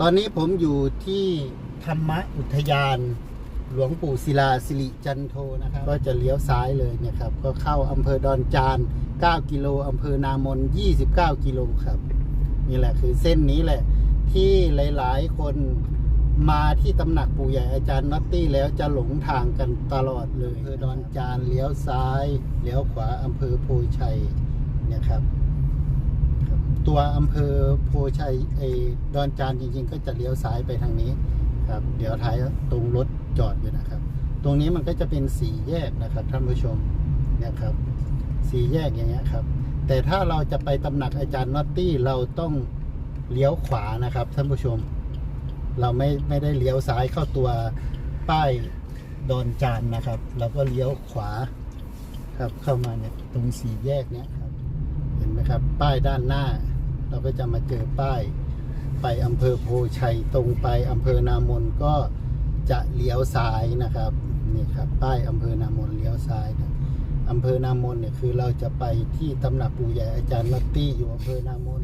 ตอนนี้ผมอยู่ที่ธรรมอุทยาน หลวงปู่ศิลาสิริจันโทนะครับ ก็จะเลี้ยวซ้ายเลยเนี่ยครับ ก็เข้าอำเภอดอนจาน 9 กิโลอำเภอนามน 29 กิโลครับ นี่แหละคือเส้นนี้แหละ ที่หลาย ๆ คนมาที่ตำหนักปู่ใหญ่อาจารย์น็อตตี้แล้วจะหลงทางกันตลอดเลยอำเภอดอนจานเลี้ยวซ้าย เลี้ยวขวาอำเภอโพชัยเนี่ยครับครับ ตัวอำเภอโพชัยไอ้ดอนจานจริง ๆ ก็จะเลี้ยวซ้ายไปทางนี้ครับ เดี๋ยวท้ายตรงรถจอดอยู่นะครับ ตรงนี้มันก็จะเป็นสี่แยกนะครับท่านผู้ชมนะครับสี่แยกอย่างเงี้ยครับ แต่ถ้าเราจะไปตำหนักอาจารย์นอตตี้เราต้องเลี้ยวขวานะครับท่านผู้ชม เราไม่ไม่ได้เลี้ยวซ้ายเข้าตัวป้ายดอนจานนะครับ เราก็เลี้ยวขวาครับเข้ามาเนี่ยตรงสี่แยกเนี้ยครับ เห็นไหมครับ ป้ายด้านหน้า เราก็จะมาเจอป้าย ไปอำเภอโพชัยตรงไปอำเภอนามนก็จะเลี้ยวซ้ายนะครับนี่ครับป้ายอำเภอนามนเลี้ยวซ้ายนะอำเภอนามนเนี่ยคือเราจะไปที่ตำหนักปู่ใหญ่อาจารย์ลัตตี้อยู่อำเภอนามน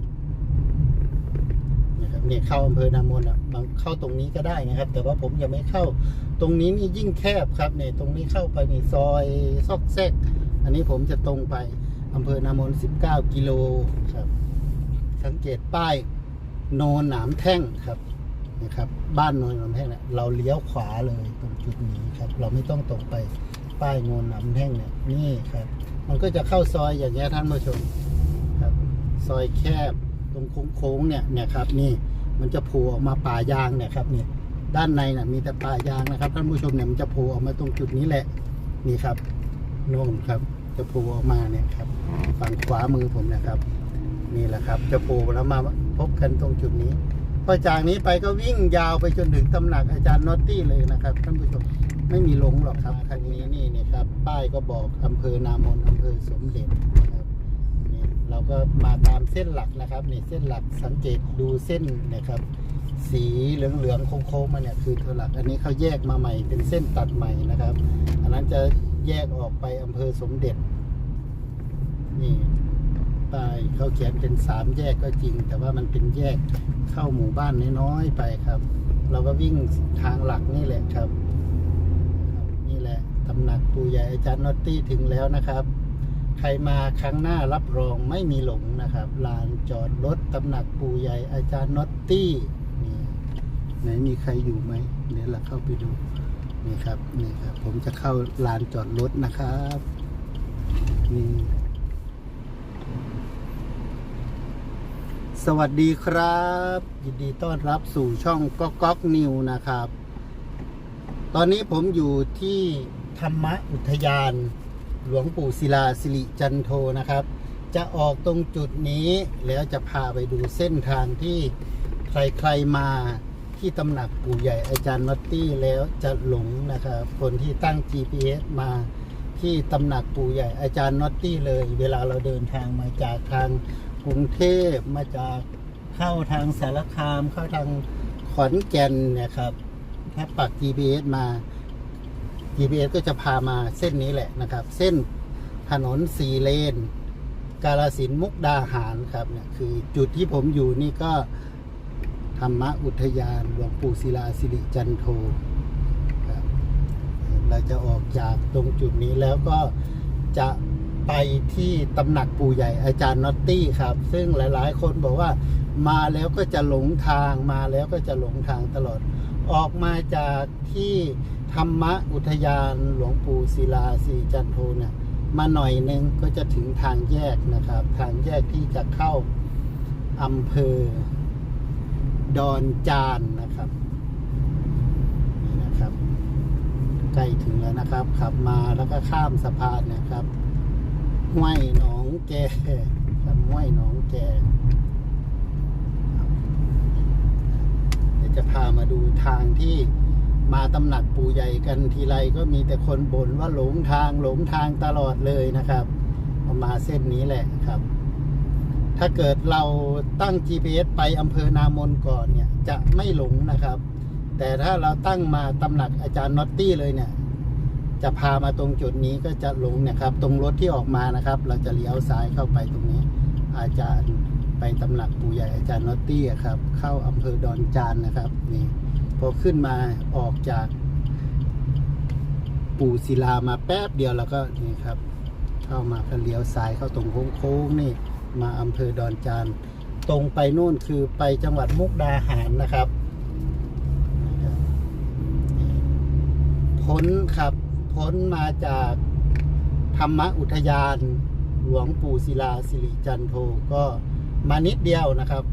นะครับเนี่ยเข้าอำเภอนามนอะบางเข้าตรงนี้ก็ได้นะครับ แต่ว่าผมยังไม่เข้าตรงนี้นี่ยิ่งแคบครับเนี่ยตรงนี้เข้าไปนี่ซอยซอกแซก อันนี้ผมจะตรงไปอำเภอนามน19 กิโลครับ สังเกตป้ายโนนหนามแท่งครับนะครับ บ้านโนนหนามแท่งเนี่ยเราเลี้ยวขวาเลยตรงจุดนี้ครับ เราไม่ต้องตรงไปป้ายโนนหนามแท่งเนี่ยนี่ครับ มันก็จะเข้าซอยอย่างเงี้ยท่านผู้ชมครับ ซอยแคบตรงโค้งๆเนี่ยเนี่ยครับ นี่มันจะโผล่ออกมาป่ายางเนี่ยครับนี่ด้านในน่ะมีแต่ป่ายางนะครับท่านผู้ชมเนี่ยมันจะโผล่ออกมาตรงจุดนี้แหละนี่ครับโน่นครับ จะโผล่ออกมาเนี่ยครับ ฝั่งขวามือผมนะครับ นี่แหละครับ จะโผล่แล้วมาพบกันตรงจุดนี้พอจากนี้ไปก็วิ่งยาวไปจนถึงตำหนักอาจารย์นอตตี้เลยนะครับท่านผู้ชมไม่มีหลงหรอกครับคันนี้นี่เนี่ยครับ ป้ายก็บอกอำเภอนามนอำเภอสมเด็จนะครับนี่เราก็มาตามเส้นหลักนะครับนี่เส้นหลักสังเกตดูเส้นนะครับ สีเหลืองๆโค้งๆมาเนี่ยคือตัวหลัก อันนี้เขาแยกมาใหม่เป็นเส้นตัดใหม่นะครับ อันนั้นจะแยกออกไปอำเภอสมเด็จนี่ ป้ายเขาเขียนเป็นสามแยกก็จริง แต่ว่ามันเป็นแยกเข้าหมู่บ้านน้อยๆไปครับ เราก็วิ่งทางหลักนี่แหละครับครับ นี่แหละตำหนักปู่ใหญ่อาจารย์นอตตี้ถึงแล้วนะครับ ใครมาครั้งหน้ารับรองไม่มีหลงนะครับลานจอดรถตำหนักปู่ใหญ่อาจารย์นอตตี้นี่ไหนมีใครอยู่ไหมเดี๋ยวเราเข้าไปดูนี่ครับนี่ครับ ผมจะเข้าลานจอดรถนะครับนี่ สวัสดีครับ ยินดีต้อนรับสู่ช่องก๊อกก๊อกนิวนะครับ ตอนนี้ผมอยู่ที่ธรรมอุทยาน หลวงปู่ศิลาสิริจันโทนะครับ จะออกตรงจุดนี้แล้วจะพาไปดูเส้นทางที่ใครๆมาที่ตำหนักปู่ใหญ่อาจารย์นอตตี้แล้วจะหลงนะครับคนที่ตั้ง GPS มาที่ตำหนักปู่ใหญ่อาจารย์นอตตี้เลย เวลาเราเดินทางมาจากทาง กรุงเทพมาจากเข้าทางสารคาม เข้าทางขอนแก่นเนี่ยครับ ถ้าปัก GPS มา GPS ก็จะพามาเส้นนี้แหละนะครับ เส้นถนนสี่เลน กาลสินมุกดาหารครับเนี่ยคือจุดที่ผมอยู่นี่ก็ธรรมอุทยานหลวงปู่ศิลาสิริจันโทครับเราจะออกจากตรงจุดนี้แล้วก็จะ ไปที่ตำหนักปู่ใหญ่อาจารย์น็อตตี้ครับ ซึ่งหลายๆ คนบอกว่ามาแล้วก็จะหลงทางมาแล้วก็จะหลงทางตลอด ออกมาจากที่ธรรมอุทยานหลวงปู่ศิลาสิริจันโทเนี่ยมาหน่อยหนึงก็จะถึงทางแยกนะครับ ทางแยกที่จะเข้าอำเภอ ดอนจานนะครับนี่นะครับ ใกล้ถึงแล้วนะครับ ขับมาแล้วก็ข้ามสะพานนะครับ ห้วยหนองแกครับห้วยหนองแกเดี๋ยวจะพามาดูทางที่มาตำหนักปู่ใหญ่กันทีไรก็มีแต่คนบ่นว่าหลงทางหลงทางตลอดเลยนะครับเอมาเส้นนี้แหละครับ ถ้าเกิดเราตั้ง GPS ไปอำเภอนามนก่อนเนี่ย จะไม่หลงนะครับ แต่ถ้าเราตั้งมาตำหนักอาจารย์น็อตตี้เลยเนี่ย จะพามาตรงจุดนี้ก็จะหลงเนะครับ ตรงรถที่ออกมานะครับ เราจะเลี้ยวซ้ายเข้าไปตรงนี้ อาจารย์ไปตำหนักปู่ใหญ่อาจารย์นอตตี้ครับ เข้าอำเภอดอนจานนะครับนี่พอขึ้นมาออกจาก ปู่ศิลามาแป๊บเดียวแล้วก็นี่ครับ เข้ามาก็เลี้ยวซ้ายเข้าตรงโค้งๆนี่มาอำเภอดอนจานตรงไปนู่นคือไปจังหวัดมุกดาหารนะครับ พ้นครับ พ้นมาจากธรรมอุทยาน หลวงปู่ศิลาสิริจันโทก็มานิดเดียวนะครับ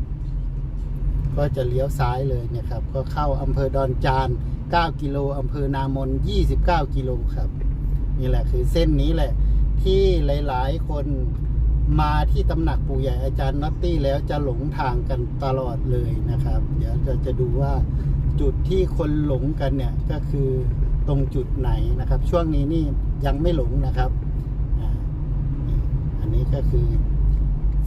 ก็จะเลี้ยวซ้ายเลยเนี่ยครับ ก็เข้าอำเภอดอนจาน 9 กิโลอำเภอนามน 29 กิโลครับ นี่แหละคือเส้นนี้แหละ ที่หลาย ๆ คนมาที่ตำหนักปู่ใหญ่อาจารย์น็อตตี้แล้วจะหลงทางกันตลอดเลยนะครับ เดี๋ยวจะจะดูว่าจุดที่คนหลงกันเนี่ยก็คือ ตรงจุดไหนนะครับ ช่วงนี้นี่ยังไม่หลงนะครับอันนี้ก็คือ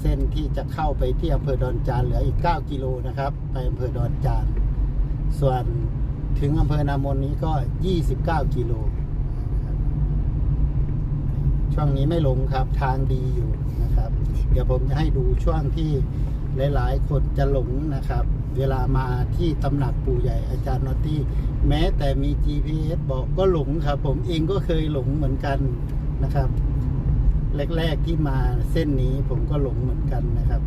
เส้นที่จะเข้าไปที่อำเภอดอนจานเหลืออีก 9 กิโลนะครับ ไปอำเภอดอนจานส่วนถึงอำเภอนามนนี้ก็ 29 กิโลช่วงนี้ไม่หลงครับทางดีอยู่นะครับ เดี๋ยวผมจะให้ดูช่วงที่หลาย ๆ คนจะหลงนะครับ เวลามาที่ตำหนักปู่ใหญ่อาจารย์นอตตี้แม้แต่มี GPS บอกก็หลงครับ ผมเองก็เคยหลงเหมือนกันนะครับ แรก ๆที่มาเส้นนี้ผมก็หลงเหมือนกันนะครับ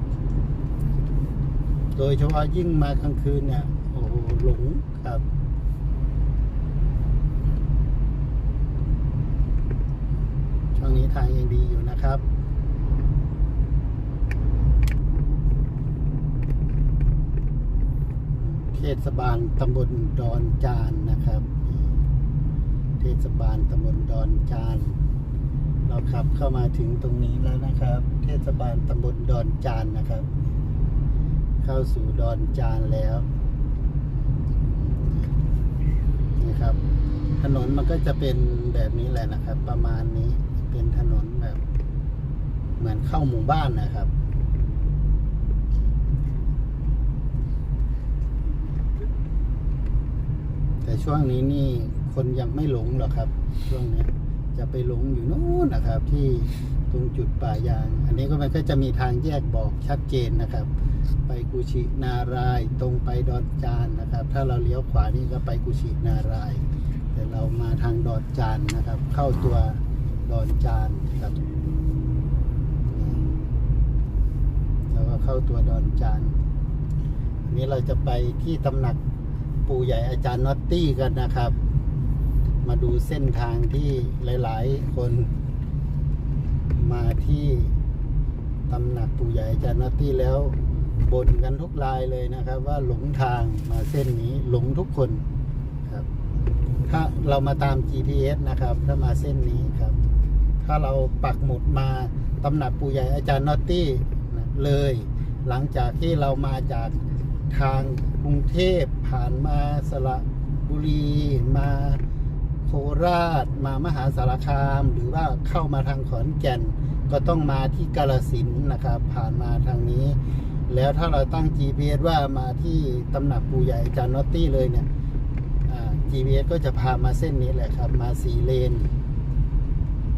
โดยเฉพาะยิ่งมากลางคืนเนี่ยโอ้โหหลงครับช่วงนี้ทางยังดีอยู่นะครับ เทศบาลตำบลดอนจานนะครับ เทศบาลตำบลดอนจาน เราขับเข้ามาถึงตรงนี้แล้วนะครับ เทศบาลตำบลดอนจานนะครับ เข้าสู่ดอนจานแล้วนะครับ ถนนมันก็จะเป็นแบบนี้แหละนะครับ ประมาณนี้เป็นถนนแบบ เหมือนเข้าหมู่บ้านนะครับ แต่ช่วงนี้นี่คนยังไม่หลงหรอกครับ ช่วงนี้จะไปหลงอยู่นู้นนะครับ ที่ตรงจุดป่ายาง อันนี้ก็มันก็จะมีทางแยกบอกชัดเจนนะครับ ไปกุชินารายตรงไปดอนจานนะครับ ถ้าเราเลี้ยวขวานี่ก็ไปกุชินาราย แต่เรามาทางดอนจานนะครับ เข้าตัวดอนจานครับแล้วก็เข้าตัวดอนจานอันนี้เราจะไปที่ตำหนัก ปู่ใหญ่อาจารย์น็อตตี้กันนะครับ มาดูเส้นทางที่หลาย ๆ คนมาที่ตำหนักปู่ใหญ่อาจารย์นัตตี้แล้วบ่นกันทุกรายเลยนะครับ ว่าหลงทางมาเส้นนี้หลงทุกคนครับ ถ้าเรามาตาม GPS นะครับ ถ้ามาเส้นนี้ครับ ถ้าเราปักหมุดมาตำหนักปู่ใหญ่อาจารย์นอตตี้เลย หลังจากที่เรามาจาก ทางกรุงเทพผ่านมาสระบุรีมาโคราช มามหาสารคาม หรือว่าเข้ามาทางขอนแก่น ก็ต้องมาที่กาลสินนะครับ ผ่านมาทางนี้ แล้วถ้าเราตั้ง GPS ว่ามาที่ตำหนักปูใหญ่จารย์นอตตี้เลยเนี่ย GPS ก็จะพามาเส้นนี้แหละครับ มาสีเลน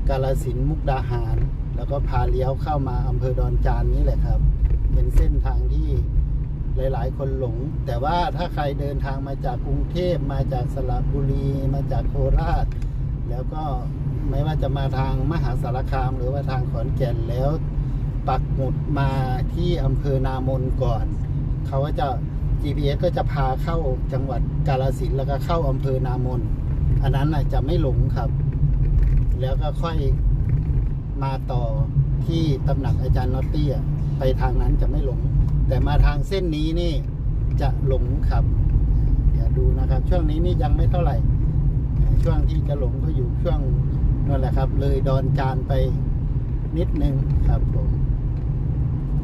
กาลสินมุกดาหาร แล้วก็พาเลี้ยวเข้ามาอำเภอดอนจานนี้แหละครับ เป็นเส้นทางที่ หลาย ๆ คนหลง แต่ว่าถ้าใครเดินทางมาจากกรุงเทพมาจากสระบุรี มาจากโคราช แล้วก็ไม่ว่าจะมาทางมหาสารคาม หรือว่าทางขอนแก่นแล้วปักหมุดมาที่อำเภอนามนก่อน เขาก็จะ GPS ก็จะพาเข้าจังหวัดกาลสินแล้วก็เข้าอำเภอนามน อันนั้นน่ะจะไม่หลงครับ แล้วก็ค่อยมาต่อ ที่ตำหนักอาจารย์นอตตี้ไปทางนั้นจะไม่หลง แต่มาทางเส้นนี้นี่จะหลงครับ เดี๋ยวดูนะครับ ช่วงนี้นี่ยังไม่เท่าไหร่ ช่วงที่จะหลงก็อยู่ช่วงนั่นแหละครับ เลยดอนจานไปนิดนึงครับผม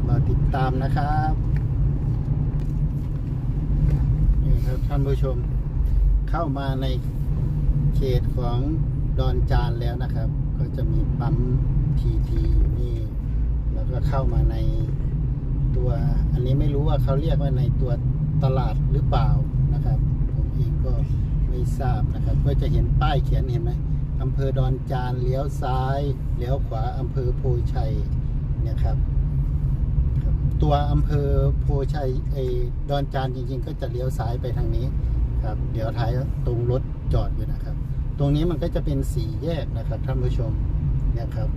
มาติดตามนะครับนี่ครับท่านผู้ชมเข้ามาในเขตของดอนจานแล้วนะครับ ก็จะมีปั๊ม ทีทีอยู่นี่แล้วก็เข้ามาในตัว อันนี้ไม่รู้ว่าเขาเรียกว่าในตัวตลาดหรือเปล่านะครับ ผมเองก็ไม่ทราบนะครับ ก็จะเห็นป้ายเขียนเห็นไหมอำเภอดอนจานเลี้ยวซ้ายเลี้ยวขวาอำเภอโพชัยเนี่ยครับ ตัวอำเภอโพชัยไอ้ดอนจานจริง ๆ ก็จะเลี้ยวซ้ายไปทางนี้ครับ เดี๋ยวท้ายตรงรถจอดอยู่นะครับ ตรงนี้มันก็จะเป็นสี่แยกนะครับท่านผู้ชม นี่ยครับ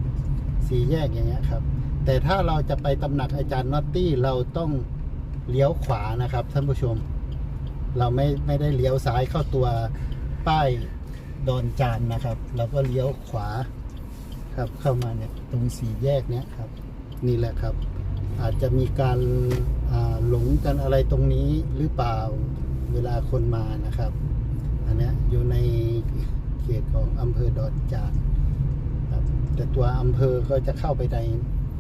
สี่แยกอย่างเงี้ยครับ แต่ถ้าเราจะไปตำหนักอาจารย์นอตตี้เราต้องเลี้ยวขวานะครับท่านผู้ชม เราไม่ไม่ได้เลี้ยวซ้ายเข้าตัวป้ายดอนจานนะครับ เราก็เลี้ยวขวาครับเข้ามาเนี่ยตรงสี่แยกเนี้ยครับ นี่แหละครับ อาจจะมีการหลงกันอะไรตรงนี้หรือเปล่าเวลาคนมานะครับ อันนี้อยู่ในเขตของอำเภอดอนจาน แต่ตัวอำเภอก็จะเข้าไปใน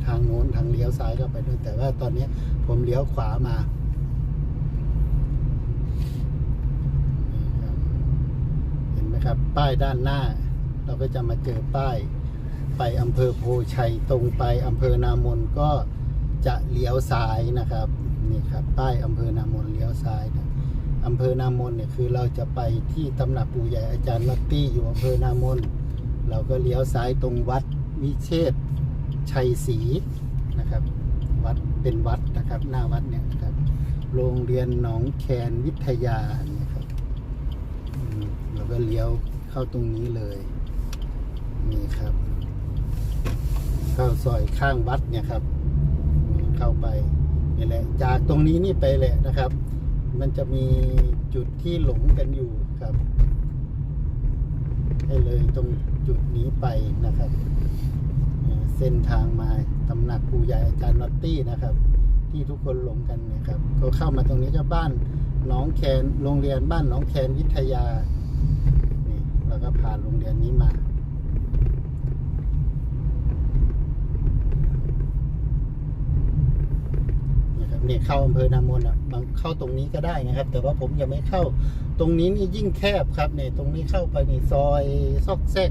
ทางโน้นทางเลี้ยวซ้ายเข้าไปด้วยแต่ว่าตอนนี้ผมเลี้ยวขวามาเห็นไหมครับ ป้ายด้านหน้า เราก็จะมาเจอป้าย ไปอำเภอโพชัยตรงไปอำเภอนามนก็จะเลี้ยวซ้ายนะครับนี่ครับป้ายอำเภอนามนเลี้ยวซ้ายนะอำเภอนามนเนี่ยคือเราจะไปที่ตำหนักปู่ใหญ่อาจารย์ลัตตี้อยู่อำเภอนามน เราก็เลี้ยวซ้ายตรงวัดวิเชษชัยศรีนะครับ วัดเป็นวัดนะครับ หน้าวัดเนี่ยนะครับ โรงเรียนหนองแคนวิทยาเนี่ยครับเราก็เลี้ยวเข้าตรงนี้เลยนี่ครับ เข้าซอยข้างวัดเนี่ยครับ เข้าไปนี่แหละจากตรงนี้นี่ไปแหละนะครับ มันจะมีจุดที่หลงกันอยู่ครับ ให้เลยตรง จุดนี้ไปนะครับ เส้นทางมาตำหนักปู่ใหญ่อาจารย์นอตตี้นะครับ ที่ทุกคนหลงกันเนะครับ ก็เข้ามาตรงนี้ก็บ้านน้องแคนโรงเรียนบ้านน้องแคนวิทยานี่เราก็ผ่านโรงเรียนนี้มา นะครับ เนี่ยเข้าอำเภอนามนอะบางเข้าตรงนี้ก็ได้นะครับ แต่ว่าผมยังไม่เข้าตรงนี้นี่ยิ่งแคบครับเนี่ยตรงนี้เข้าไปนี่ซอยซอกแซก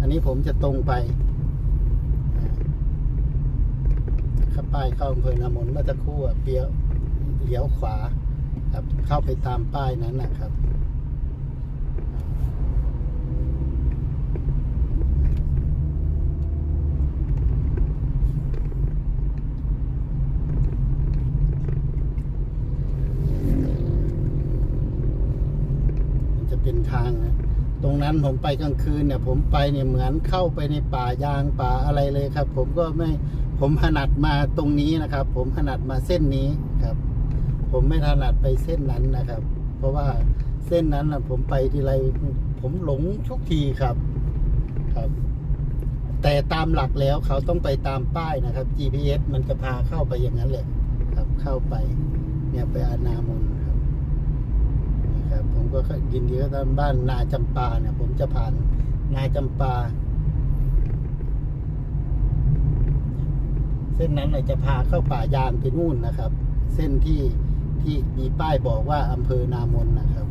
อันนี้ผมจะตรงไปข้าครับป้ายเข้าอำเภอนามนเมื่อตะคู่เปียวเลี้ยวขวาครับเข้าไปตามป้ายนั้นนะครับ มันจะเป็นทางนะันผมไปกลางคืนเนี่ย ผมไปเนี่ยเหมือนเข้าไปในป่ายางป่าอะไรเลยครับ ผมก็ไม่ผมถนัดมาตรงนี้นะครับ ผมถนัดมาเส้นนี้ครับ ผมไม่ถนัดไปเส้นนั้นนะครับ เพราะว่าเส้นนั้นนะผมไปทีไรผมหลงทุกทีครับครับ แต่ตามหลักแล้วเขาต้องไปตามป้ายนะครับ GPS มันจะพาเข้าไปอย่างนั้นแหละครับ เข้าไป เนี่ยไปอานามนครับ นี่ครับผม ก็ยินดีก็ตามบ้านนาจำปาเนี่ย ผมจะผ่านนาจำปา เส้นนั้นน่ะจะพาเข้าป่ายางไปนู่นนะครับ เส้นที่ที่มีป้ายบอกว่าอำเภอนามนนะครับ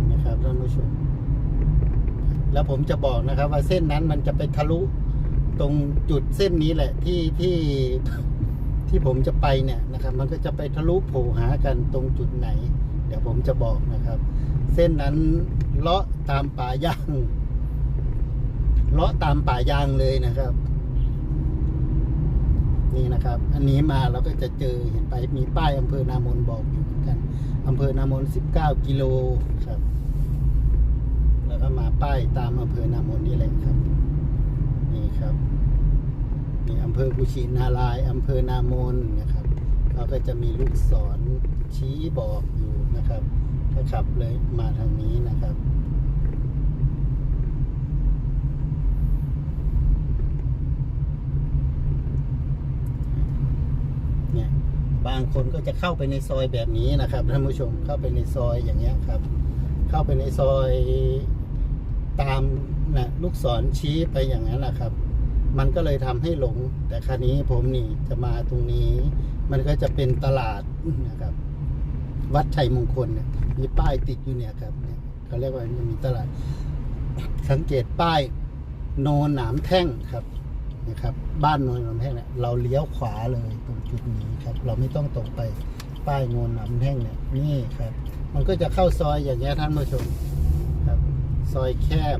นไหมครับท่านผู้ชมแล้วผมจะบอกนะครับว่าเส้นนั้นมันจะไปทะลุ ตรงจุดเส้นนี้แหละที่ที่ที่ผมจะไปเนี่ยนะครับ มันก็จะไปทะลุโผหากันตรงจุดไหน เดี๋ยวผมจะบอกนะครับ เส้นนั้นเลาะตามป่ายางเลาะตามป่ายางเลยนะครับ นี่นะครับ อันนี้มาเราก็จะเจอเห็นไปมีป้ายอำเภอนามนบอกอยู่เหมือนกันอำเภอนามน19 กิโลครับ แล้วก็มาป้ายตามอำเภอนามนนี่แหละครับ นี่ครับนี่อำเภอกุชินารายอำเภอนามนนะครับเขาก็จะมีลูกศรชี้บอกอยู่นะครับ ถ้าขับเลยมาทางนี้นะครับเนี่ยบางคนก็จะเข้าไปในซอยแบบนี้นะครับท่านผู้ชมเข้าไปในซอยอย่างเงี้ยครับ เข้าไปในซอยตาม นะลูกศรชี้ไปอย่างนั้นนะครับ มันก็เลยทำให้หลง แต่คราวนี้ผมนี่จะมาตรงนี้ มันก็จะเป็นตลาดนะครับ วัดชัยมงคลเนี่ยมีป้ายติดอยู่เนี่ยครับเนี่ยเขาเรียกว่ามันมีตลาด สังเกตป้ายโนนหนามแท่งครับนะครับ บ้านโนนหนามแท่งเนี่ยเราเลี้ยวขวาเลยตรงจุดนี้ครับ เราไม่ต้องตรงไปป้ายโนนหนามแท่งเนี่ยนี่ครับ มันก็จะเข้าซอยอย่างเงี้ยท่านผู้ชมครับ ซอยแคบ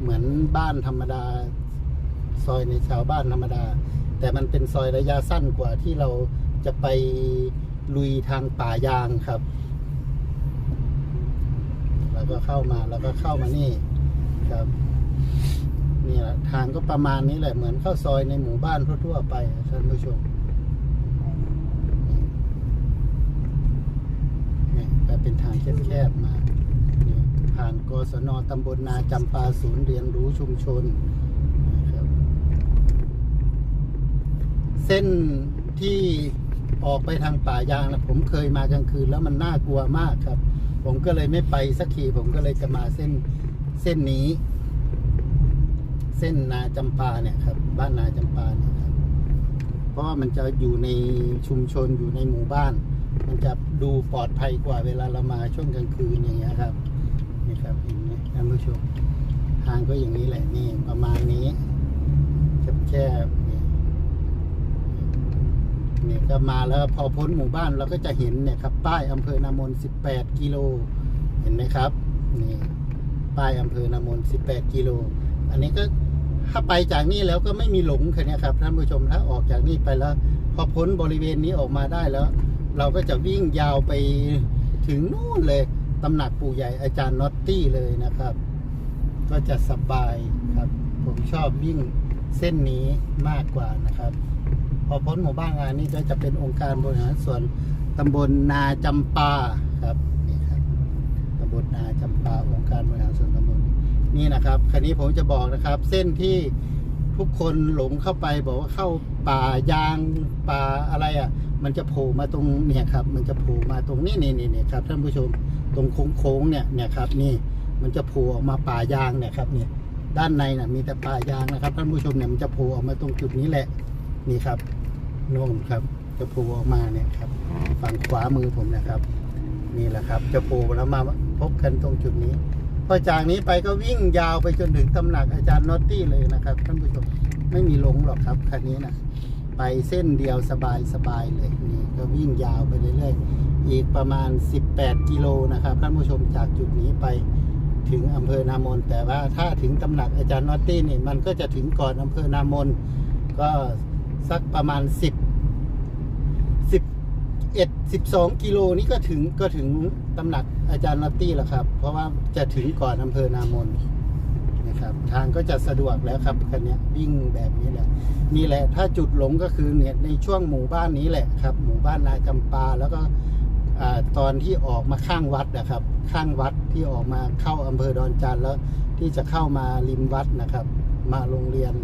เหมือนบ้านธรรมดา ซอยในชาวบ้านธรรมดา แต่มันเป็นซอยระยะสั้นกว่าที่เราจะไปลุยทางป่ายางครับ แล้วก็เข้ามาแล้วก็เข้ามานี่ครับนี่แหละทางก็ประมาณนี้แหละเหมือนเข้าซอยในหมู่บ้านทั่วๆไปท่านผู้ชมนี่ก็เป็นทางแคบๆมา ผ่านกศนตำบลนาจำปาศูนย์เรียนรู้ชุมชน เส้นที่ออกไปทางป่ายางนะผมเคยมากลางคืนแล้วมันน่ากลัวมากครับ ผมก็เลยไม่ไปสักทีผมก็เลยจะมาเส้นเส้นนี้ เส้นนาจำปาเนี่ยครับ บ้านนาจำปาเนี่ยครับเพราะว่ามันจะอยู่ในชุมชนอยู่ในหมู่บ้าน มันจะดูปลอดภัยกว่าเวลาเรามาช่วงกลางคืนอย่างเงี้ยครับ นี่ครับเห็นไหมท่านผู้ชมทางก็อย่างนี้แหละนี่ประมาณนี้แคบๆนี่นี่ก็มาแล้วพอพ้นหมู่บ้านเราก็จะเห็นเนี่ยครับป้ายอำเภอนามน 18 กิโล เห็นไหมครับนี่ป้ายอำเภอนามน 18 กิโล อันนี้ก็ถ้าไปจากนี่แล้วก็ไม่มีหลงแค่นี้ครับท่านผู้ชมถ้าออกจากนี่ไปแล้ว พอพ้นบริเวณนี้ออกมาได้แล้ว เราก็จะวิ่งยาวไปถึงนู่นเลย ตำหนักปู่ใหญ่อาจารย์น็อตตี้เลยนะครับ ก็จะสบายครับ ผมชอบวิ่งเส้นนี้มากกว่านะครับ พอพ้นหมู่บ้านงานนี้ก็จะเป็นองค์การบริหารส่วนตำบลนาจำปาครับนี่ครับตำบลนาจำปาองค์การบริหารส่วนตำบลนี่นะครับคันนี้ผมจะบอกนะครับ เส้นที่ทุกคนหลงเข้าไปบอกว่าเข้าป่ายางป่าอะไรอะ มันจะโผล่มาตรงเนี่ยครับ มันจะโผล่มาตรงนี้นี่นี่นี่ครับท่านผู้ชมตรงโค้งๆเนี่ยเนี่ยครับนี่มันจะโผล่ออกมาป่ายางเนี่ยครับเนี่ยด้านในน่ะมีแต่ป่ายางนะครับท่านผู้ชมเนี่ยมันจะโผล่ออกมาตรงจุดนี้แหละนี่ครับโน่นครับ จะโผล่ออกมาเนี่ยครับฝั่งขวามือผมนะครับ นี่แหละครับ จะโผล่แล้วมาพบกันตรงจุดนี้พอจากนี้ไปก็วิ่งยาวไปจนถึงตำหนักอาจารย์นอตตี้เลยนะครับท่านผู้ชมไม่มีลงหรอกครับคันนี้นะ ไปเส้นเดียวสบายสบายเลยนี่ก็วิ่งยาวไปเรื่อยๆอีกประมาณ 18 กิโลนะครับท่านผู้ชมจากจุดนี้ไปถึงอำเภอนามน แต่ว่าถ้าถึงตำหนักอาจารย์นอตตี้นี่มันก็จะถึงก่อนอำเภอนามน ก็สักประมาณ 10 11 12 กิโลนี่ก็ถึงก็ถึงตำหนักอาจารย์นอตตี้แล้วครับ เพราะว่าจะถึงก่อนอำเภอนามน นะครับทางก็จะสะดวกแล้วครับคันนี้วิ่งแบบนี้แหละนี่แหละ ถ้าจุดหลงก็คือเนี่ยในช่วงหมู่บ้านนี้แหละครับ หมู่บ้านนาจำปาแล้วก็อตอนที่ออกมาข้างวัดนะครับ ข้างวัดที่ออกมาเข้าอำเภอดอนจานแล้วที่จะเข้ามาริมวัดนะครับ มาโรงเรียน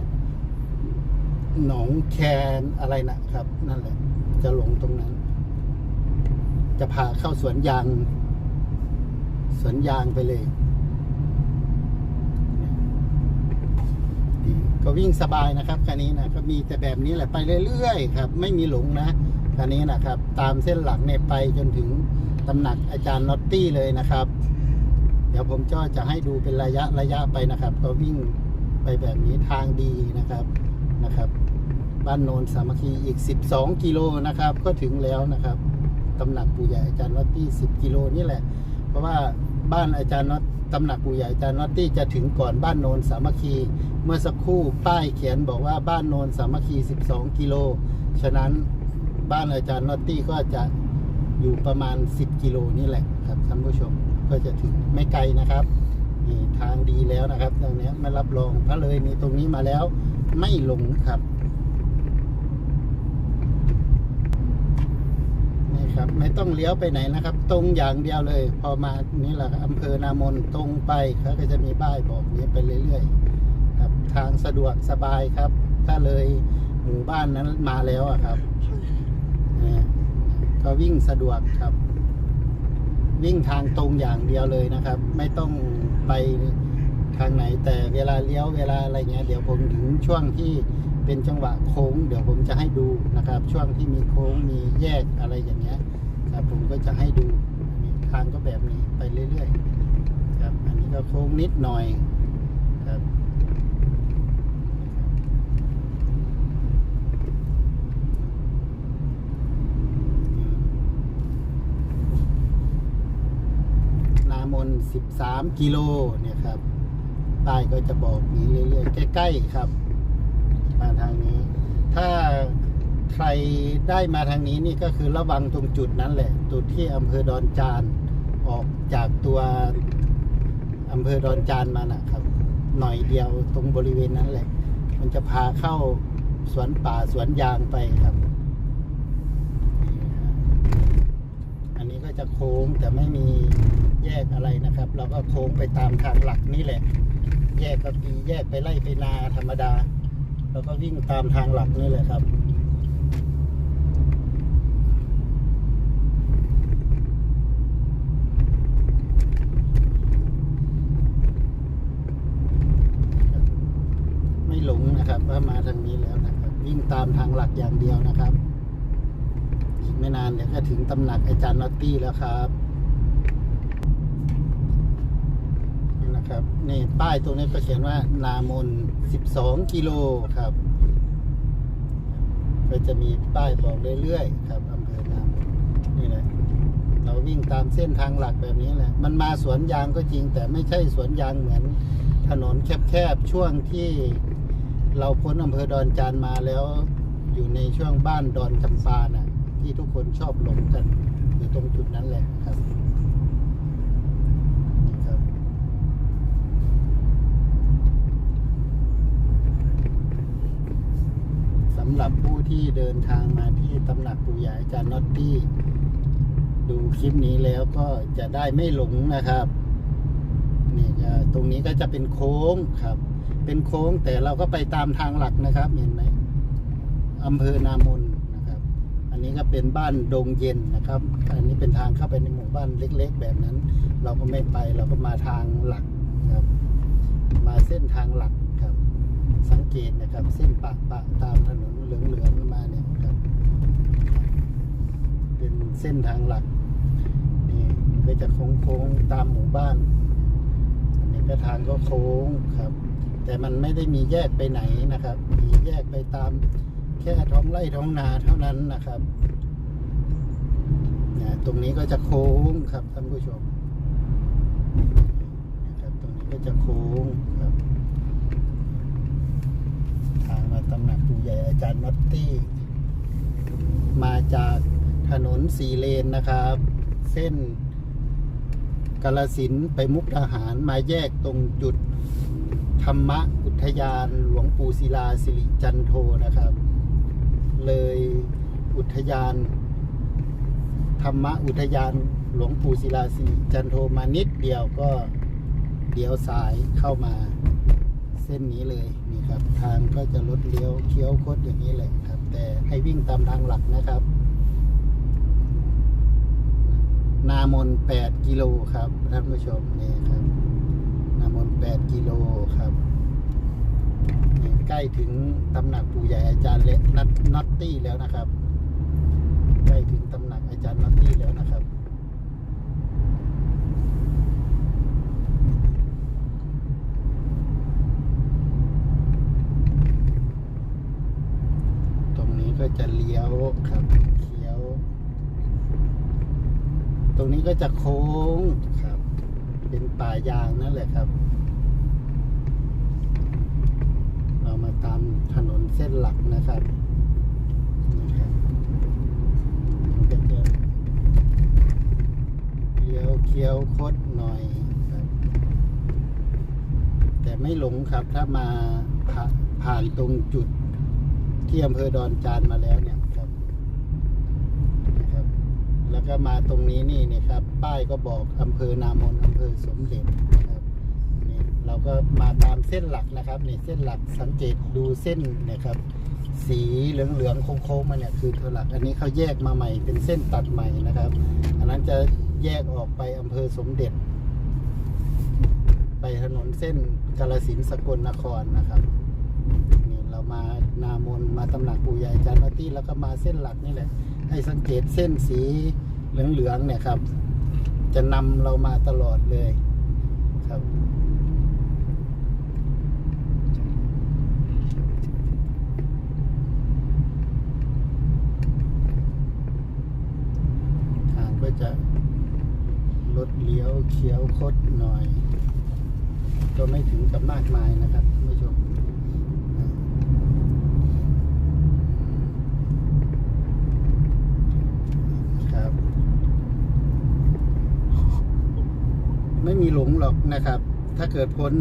หนองแคนอะไรนะครับ นั่นแหละ จะหลงตรงนั้น จะพาเข้าสวนยาง สวนยางไปเลย ก็วิ่งสบายนะครับคันนี้นะก็มีแต่แบบนี้แหละไปเรื่อยๆครับ ไม่มีหลงนะคันนี้นะครับ ตามเส้นหลักเนี่ยไปจนถึงตำหนักอาจารย์น็อตตี้เลยนะครับ เดี๋ยวผมก็จะให้ดูเป็นระยะระยะไปนะครับ ก็วิ่งไปแบบนี้ทางดีนะครับนะครับ บ้านโนนสามัคคีอีก 12 กิโลนะครับ ก็ถึงแล้วนะครับตำหนักปู่ใหญ่อาจารย์น็อตตี้10 กิโลนี่แหละ เพราะว่า บ้านอาจารย์น็อตตำหนักปู่ใหญ่อาจารย์น็อตตี้จะถึงก่อนบ้านโนนสามัคคี เมื่อสักครู่ป้ายเขียนบอกว่าบ้านโนนสามัคคี 12 กิโล ฉะนั้นบ้านอาจารย์น็อตตี้ก็จะอยู่ประมาณ 10 กิโลนี่แหละครับท่านผู้ชมก็จะถึงไม่ไกลนะครับนี่ทางดีแล้วนะครับตรงนี้ม่รับรองพระเลยนี่ตรงนี้มาแล้วไม่หลงครับ นี่ ครับ ไม่ต้องเลี้ยวไปไหนนะครับ ตรงอย่างเดียวเลย พอมานี่แหละอำเภอนามนตรงไปเขาก็จะมีป้ายบอกนี้ไปเรื่อยๆครับ ทางสะดวกสบายครับ ถ้าเลยหมู่บ้านนั้นมาแล้วอะครับก็วิ่งสะดวกครับ วิ่งทางตรงอย่างเดียวเลยนะครับ ไม่ต้องไปทางไหนแต่เวลาเลี้ยวเวลาอะไรเงี้ยเดี๋ยวผมถึงช่วงที่ เป็นจังหวะโค้ง เดี๋ยวผมจะให้ดูนะครับ ช่วงที่มีโค้งมีแยกอะไรอย่างเงี้ยครับผมก็จะให้ดูทางก็แบบนี้ไปเรื่อยๆครับอันนี้ก็โค้งนิดหน่อยครับนามน 13 กิโลเนี่ยครับป้ายก็จะบอกนี้เรื่อยๆ ใกล้ ๆ ครับ มาทางนี้ ถ้าใครได้มาทางนี้นี่ก็คือระวังตรงจุดนั้นแหละ จุดที่อำเภอดอนจานออกจากตัวอำเภอดอนจานมานะครับ หน่อยเดียวตรงบริเวณนั้นแหละ มันจะพาเข้าสวนป่าสวนยางไปครับ อันนี้ก็จะโค้งแต่ไม่มีแยกอะไรนะครับ เราก็โค้งไปตามทางหลักนี่แหละ แยกก็ปีแยกไปไล่ไปนาธรรมดา เราก็วิ่งตามทางหลักนี่แหละครับ ไม่หลงนะครับว่ามาทางนี้แล้วนะครับ วิ่งตามทางหลักอย่างเดียวนะครับ อีกไม่นานเดี๋ยวก็ถึงตำหนักอาจารย์นอตตี้แล้วครับนี่นะ ครับนี่ป้ายตรงนี้ก็เขียนว่า นามน12 กิโลครับ ก็จะมีป้ายบอกเรื่อยๆครับอำเภอนามนนี่แหละเราวิ่งตามเส้นทางหลักแบบนี้แหละ มันมาสวนยางก็จริง แต่ไม่ใช่สวนยางเหมือน ถนนแคบๆช่วงที่เราพ้นอำเภอดอนจานมาแล้วอยู่ในช่วงบ้านดอนจำปาน่ะที่ทุกคนชอบหลงกันอยู่ตรงจุดนั้นแหละครับนี่ครับ สำหรับผู้ที่เดินทางมาที่ตำหนักปู่ใหญ่อาจารย์น็อตตี้ดูคลิปนี้แล้วก็จะได้ไม่หลงนะครับนี่ตรงนี้ก็จะเป็นโค้งครับ เป็นโค้งแต่เราก็ไปตามทางหลักนะครับเห็นไหมอำเภอนามนนะครับ อันนี้ก็เป็นบ้านดงเย็นนะครับ อันนี้เป็นทางเข้าไปในหมู่บ้านเล็ก ๆ แบบนั้น เราก็ไม่ไปเราก็มาทางหลักครับ มาเส้นทางหลัก สังเกตนะครับ เส้นปะปะตามถนนเหลืองๆมาเนี่ยครับ เป็นเส้นทางหลักนี่ก็จะโค้งๆตามหมู่บ้านอันนี้ก็ทางก็โค้งครับ แต่มันไม่ได้มีแยกไปไหนนะครับ มีแยกไปตามแค่ท้องไร่ท้องนาเท่านั้นนะครับเนี่ยตรงนี้ก็จะโค้งครับท่านผู้ชมนะครับตรงนี้ก็จะโค้งครับ ทางมา ตำหนักปู่ใหญ่อาจารย์น็อตตี้ มาจากถนนสีเลนนะครับ เส้นกาลสินไปมุกดาหารมาแยกตรงจุดธรรมะอุทยานหลวงปู่ศิลาสิริจันโทนะครับ เลยอุทยาน ธรรมะอุทยานหลวงปู่ศิลาสิริจันโทมานิดเดียวก็เดี๋ยวสายเข้ามา เส้นนี้เลยนี่ครับทางก็จะลดเลี้ยวเคี้ยวคดอย่างนี้เลยครับ แต่ให้วิ่งตามทางหลักนะครับ นามน8กิโลครับท่านผู้ชมนี่ครับ นามน8กิโลครับนี่ใกล้ถึงตำหนักปู่ใหญ่อาจารย์เล็กนัทน็อตตี้แล้วนะครับ ใกล้ถึงตำหนักอาจารย์น็อตตี้แล้วนะครับ ตรงนี้ ก็จะเลี้ยวครับเคี้ยว ตรงนี้ก็จะโค้งครับ เป็นป่ายางนั่นแหละครับ เรามาตามถนนเส้นหลักนะครับเลี้ยวเคี้ยวคดหน่อยครับ แต่ไม่หลงครับถ้ามาผ่านตรงจุด ที่อำเภอดอนจานมาแล้วเนี่ยครับนะครับ แล้วก็มาตรงนี้นี่นี่ครับ ป้ายก็บอกอำเภอนามนอำเภอสมเด็จนะครับนี่เราก็มาตามเส้นหลักนะครับนี่เส้นหลักสังเกตดูเส้นนะครับ สีเหลืองๆโค้งๆมาเนี่ยคือตัวหลัก อันนี้เขาแยกมาใหม่เป็นเส้นตัดใหม่นะครับ อันนั้นจะแยกออกไปอำเภอสมเด็จ ไปถนนเส้นกาลสินสกลนครนะครับ มานามนมาตำหนักปู่ใหญ่จานวัตี้แล้วก็มาเส้นหลักนี่แหละ ให้สังเกตเส้นสีเหลืองๆเนี่ยครับ จะนำเรามาตลอดเลยครับทางก็จะลดเลี้ยวเคีเขียวคดหน่อย ก็ไม่ถึงกับมากมายนะครับท่านผู้ชมอ่าครับ ไม่มี หลงหรอกนะครับ ถ้าเกิดพ้น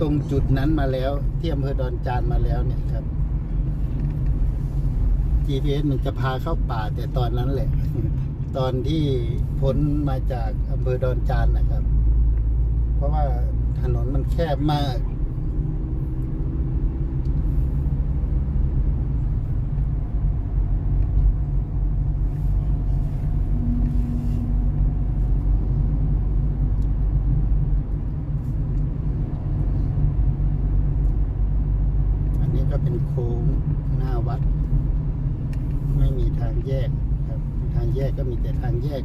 ตรงจุดนั้นมาแล้ว ที่อำเภอดอนจานมาแล้วเนี่ยครับ GPS มันจะพาเข้าป่าแต่ตอนนั้นแหละ ตอนที่พ้นมาจากอำเภอดอนจานนะครับ เพราะว่าถนนมันแคบมาก อันนี้ก็เป็นโค้งหน้าวัด ไม่มีทาง แยกครับทางแยกก็มีแต่ทางแยก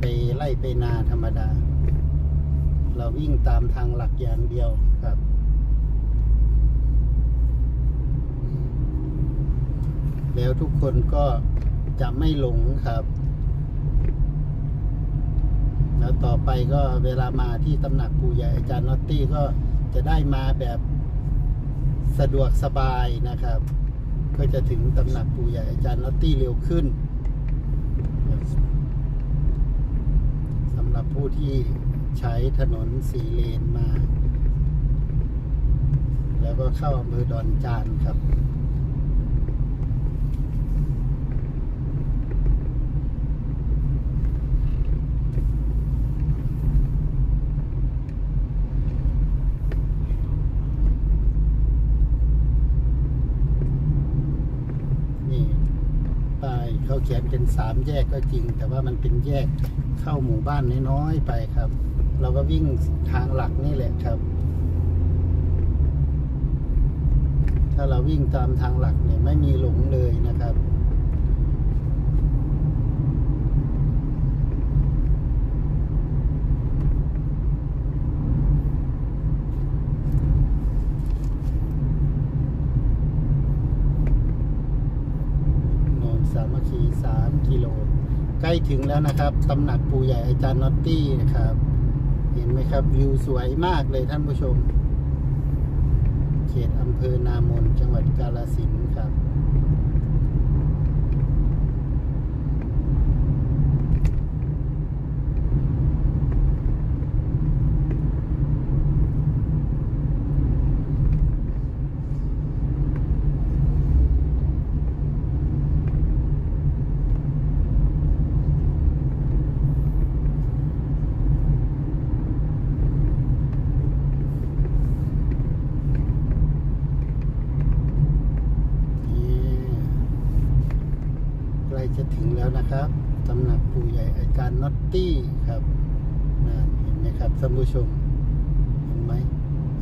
ไปไล่ไปนาธรรมดา เราวิ่งตามทางหลักอย่างเดียวครับ แล้วทุกคนก็จะไม่หลงครับ แล้วต่อไปก็เวลามาที่ตำหนักปู่ใหญ่อาจารย์นอตตี้ก็จะได้มาแบบสะดวกสบายนะครับ ก็จะถึงตำหนักปู่ใหญ่อาจารย์นอตตี้เร็วขึ้นสำหรับผู้ที่ใช้ถนนสีเลนมา แล้วก็เข้าอำเภอดอนจานครับ นี่ป้ายเขาเขียนเป็นสามแยกก็จริง แต่ว่ามันเป็นแยกเข้าหมู่บ้านน้อยๆไปครับ เราก็วิ่งทางหลักนี่แหละครับ ถ้าเราวิ่งตามทางหลักเนี่ยไม่มีหลงเลยนะครับ โนนสามัคคีสามกิโล ใก ล้ถึงแล้วนะครับตำหนักปู่ใหญ่อาจารย์นอตตี้นะครับ เห็นไหมครับวิวสวยมากเลยท่านผู้ชม เขตอำเภอนามนจังหวัดกาฬสินธุ์ครับ นี่ใกล้จะถึงแล้วนะครับ ตำหนักปู่ใหญ่อาจารย์น็อตตี้ครับนะเห็นไหมครับท่าน ผู้ชม เห็นไหม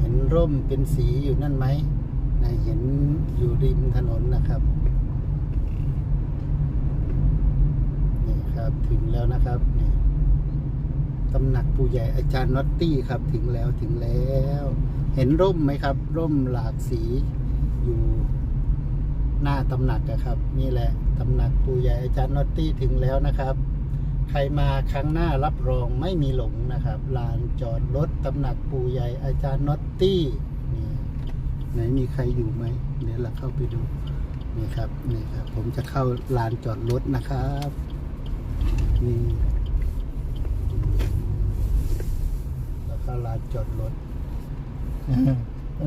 เห็นร่มเป็นสีอยู่นั่นไหมนะเห็นอยู่ริมถนนนะครับ นี่ครับถึงแล้วนะครับนี่ตำหนักปู่ใหญ่อาจารย์น็อตตี้ครับ ถึงแล้วถึงแล้ว เห็นร่มไหมครับ ร่มหลากสีอยู่หน้าตำหนักอะครับ นี่แหละตำหนักปู่ใหญ่อาจารย์นอตตี้ถึงแล้วนะครับ ใครมาครั้งหน้ารับรองไม่มีหลงนะครับลานจอดรถตำหนักปู่ใหญ่อาจารย์น็อตตี้นี่ไหนมีใครอยู่ไหมเดี๋ยวเราเข้าไปดูนี่ครับนี่ครับ ผมจะเข้าลานจอดรถนะครับนี่แล้วก็ลานจอดรถ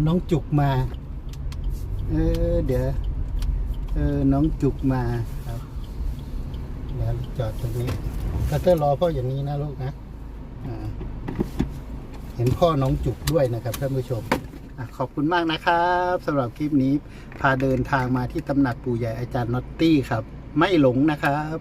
น้องจุกมา เออเดี๋ยวเออน้องจุกมาครับแล้วจอดตรงนี้ ก็จะรอพ่ออย่างนี้นะลูกนะเห็นพ่อน้องจุกด้วยนะครับท่านผู้ชมอขอบคุณมากนะครับสำหรับคลิปนี้พาเดินทางมาที่ตำหนักปู่ใหญ่อาจารย์น็อตตี้ครับ ไม่หลงนะครับ